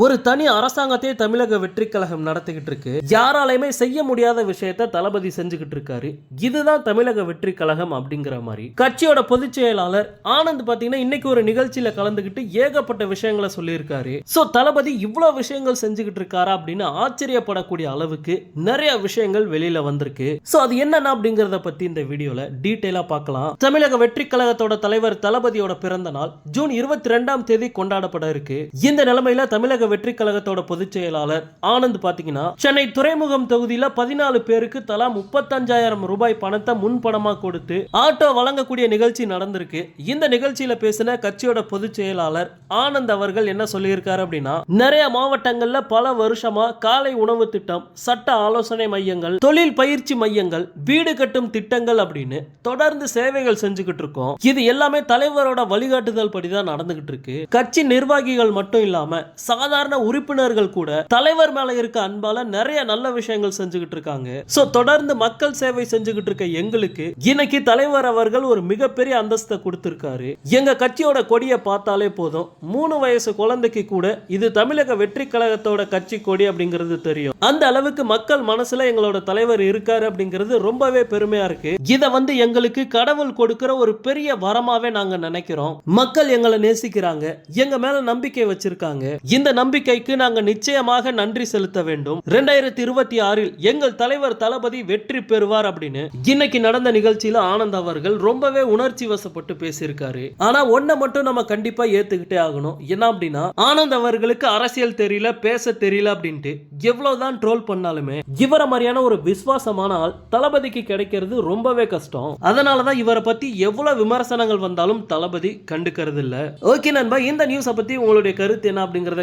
ஒரு தனி அரசாங்கத்தையே தமிழக வெற்றி கழகம் நடத்திக்கிட்டு இருக்கு யாராலையுமே செய்ய முடியாத விஷயத்த தளபதி செஞ்சுக்கிட்டு இருக்காரு. இதுதான் தமிழக வெற்றி கழகம் அப்படிங்கிற மாதிரி. கட்சியோட பொதுச் செயலாளர் ஆனந்த் பாத்தீங்கன்னா இன்னைக்கு ஒரு நிகழ்ச்சியில கலந்துகிட்டு ஏகப்பட்ட விஷயங்களை சொல்லியிருக்காரு. சோ தளபதி இவ்வளவு விஷயங்கள் செஞ்சுக்கிட்டு இருக்காரா அப்படின்னு ஆச்சரியப்படக்கூடிய அளவுக்கு நிறைய விஷயங்கள் வெளியில வந்திருக்கு. சோ அது என்னன்னா அப்படிங்கறத பத்தி இந்த வீடியோல டீட்டெயிலா பார்க்கலாம். தமிழக வெற்றி கழகத்தோட தலைவர் தளபதியோட பிறந்த நாள் ஜூன் இருபத்தி ரெண்டாம் தேதி கொண்டாடப்பட இருக்கு. இந்த நிலைமையில தமிழக வெற்றி கழகத்தோட பொதுச் செயலாளர் ஆனந்த் பாத்தீங்கன்னா சென்னை துறைமுகம் தொகுதியில பதினாலு பேருக்கு தலா முப்பத்தஞ்சாயிரம் ரூபாய் பணத்தை முன்பணமா கொடுத்து ஆட்டோ வழங்கக்கூடிய நிகழ்ச்சி நடந்திருக்கு. இந்த நிகழ்ச்சியில பேசின கட்சியோட பொதுச் செயலாளர் ஆனந்த் அவர்கள் என்ன சொல்லியிருக்காரு அப்படின்னா நிறைய மாவட்டங்கள்ல பல வருஷமா காலை உணவு திட்டம் சட்ட ஆலோசனை மையங்கள் தொழில் பயிற்சி மையங்கள் வீடு கட்டும் திட்டங்கள் அப்படின்னு தொடர்ந்து சேவைகள் செஞ்சுக்கிட்டு இருக்கோம். இது எல்லாமே தலைவரோட வழிகாட்டுதல் படிதான் நடந்துகிட்டு இருக்கு. கட்சி நிர்வாகிகள் மட்டும் இல்லாம சாதாரண உறுப்பினர்கள் கூட தலைவர் மேல இருக்க அன்பால நிறைய நல்ல விஷயங்கள் செஞ்சுக்கிட்டு இருக்காங்க. சோ தொடர்ந்து மக்கள் சேவை செஞ்சுக்கிட்டு இருக்க எங்களுக்கு இன்னைக்கு தலைவர் அவர்கள் ஒரு மிகப்பெரிய அந்தஸ்தை கொடுத்திருக்காரு. எங்க கட்சியோட கொடியை பார்த்தாலே போதும். மூணு வயசு குழந்தைக்கு கூட இது தமிழக வெற்றி கழகத்தோட கட்சி கொடி அப்படிங்கிறது தெரியும். அந்த அளவுக்கு மக்கள் மனசுல எங்களோட தலைவர் இருக்காரு அப்படிங்கிறது ரொம்பவே பெருமையா இருக்கு. இத வந்து எங்களுக்கு கடவுள் கொடுக்கிற ஒரு பெரிய வரமாவே நாங்க நினைக்கிறோம். மக்கள் எங்களை நேசிக்கிறாங்க. எங்க மேல நம்பிக்கை வச்சிருக்காங்க. இந்த நம்பிக்கைக்கு நாங்கள் நிச்சயமாக நன்றி செலுத்த வேண்டும். ரெண்டாயிரத்தி இருபத்தி ஆறில் எங்கள் தலைவர் தளபதி வெற்றி பெறுவார் அப்படின்னு இன்னைக்கு நடந்த நிகழ்ச்சியில ஆனந்த் அவர்கள் ரொம்பவே உணர்ச்சி வசப்பட்டு பேசியிருக்காரு. ஆனா ஒன்ன மட்டும் நம்ம கண்டிப்பா ஏத்துக்கிட்டே ஆகணும். என்ன அப்படின்னா ஆனந்த் அவர்களுக்கு அரசியல் தெரியல பேச தெரியல அப்படின்ட்டு எவ்வளவுதான் ட்ரோல் பண்ணாலுமே இவரை மாதிரியான ஒரு விசுவாசமான ஆள் தளபதிக்கு கிடைக்கிறது ரொம்பவே கஷ்டம். அதனாலதான் இவரை பத்தி எவ்வளவு விமர்சனங்கள் வந்தாலும் தளபதி கண்டுக்கிறது இல்ல ஓகே நண்பா இந்த நியூஸை பத்தி உங்களுடைய கருத்து என்ன அப்படிங்கறத